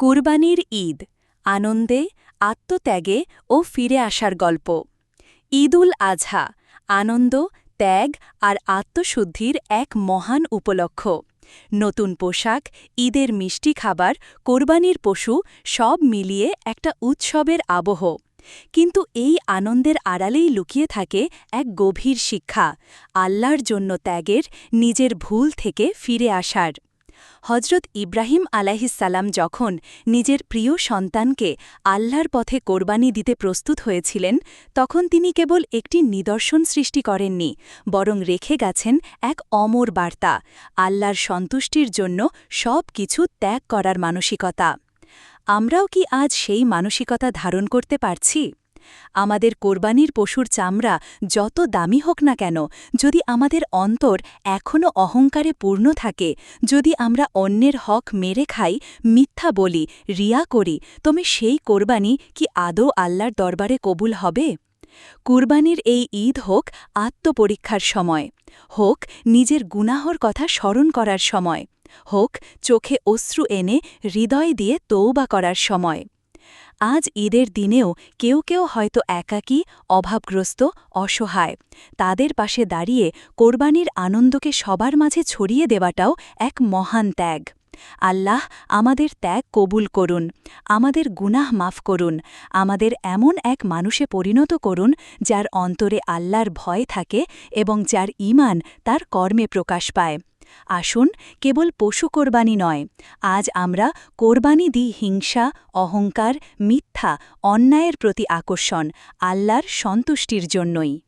কুরবানির ঈদ, আনন্দে, আত্মত্যাগে ও ফিরে আসার গল্প। ঈদ উল আজহা, আনন্দ, ত্যাগ আর আত্মশুদ্ধির এক মহান উপলক্ষ। নতুন পোশাক, ঈদের মিষ্টি খাবার, কোরবানির পশু সব মিলিয়ে একটা উৎসবের আবহ। কিন্তু এই আনন্দের আড়ালেই লুকিয়ে থাকে এক গভীর শিক্ষা, আল্লাহর জন্য ত্যাগের নিজের ভুল থেকে ফিরে আসার। হজরত ইব্রাহিম আলাহিসাল্লাম যখন নিজের প্রিয় সন্তানকে আল্লাহর পথে কোরবানি দিতে প্রস্তুত হয়েছিলেন, তখন তিনি কেবল একটি নিদর্শন সৃষ্টি করেননি, বরং রেখে গেছেন এক অমর বার্তা, আল্লাহর সন্তুষ্টির জন্য সব কিছু ত্যাগ করার মানসিকতা। আমরাও কি আজ সেই মানসিকতা ধারণ করতে পারছি? আমাদের কোরবানির পশুর চামড়া যত দামি হোক না কেন, যদি আমাদের অন্তর এখনও অহংকারে পূর্ণ থাকে, যদি আমরা অন্যের হক মেরে খাই, মিথ্যা বলি, রিয়া করি, তবে সেই কোরবানি কি আদৌ আল্লাহর দরবারে কবুল হবে? কুরবানির এই ঈদ হোক আত্মপরীক্ষার সময়, হোক নিজের গুনাহর কথা স্মরণ করার সময়, হোক চোখে অশ্রু এনে হৃদয় দিয়ে তৌবা করার সময়। আজ ঈদের দিনেও কেউ কেউ হয়তো একাকী, অভাবগ্রস্ত, অসহায়। তাদের পাশে দাঁড়িয়ে কোরবানির আনন্দকে সবার মাঝে ছড়িয়ে দেওয়াটাও এক মহান ত্যাগ। আল্লাহ আমাদের ত্যাগ কবুল করুন, আমাদের গুনাহ মাফ করুন, আমাদের এমন এক মানুষে পরিণত করুন যার অন্তরে আল্লাহর ভয় থাকে এবং যার ইমান তার কর্মে প্রকাশ পায়। আসুন, কেবল পশু কোরবানি নয়, আজ আমরা কোরবানি দিই হিংসা, অহংকার, মিথ্যা, অন্যায়ের প্রতি আকর্ষণ, আল্লাহর সন্তুষ্টির জন্যই।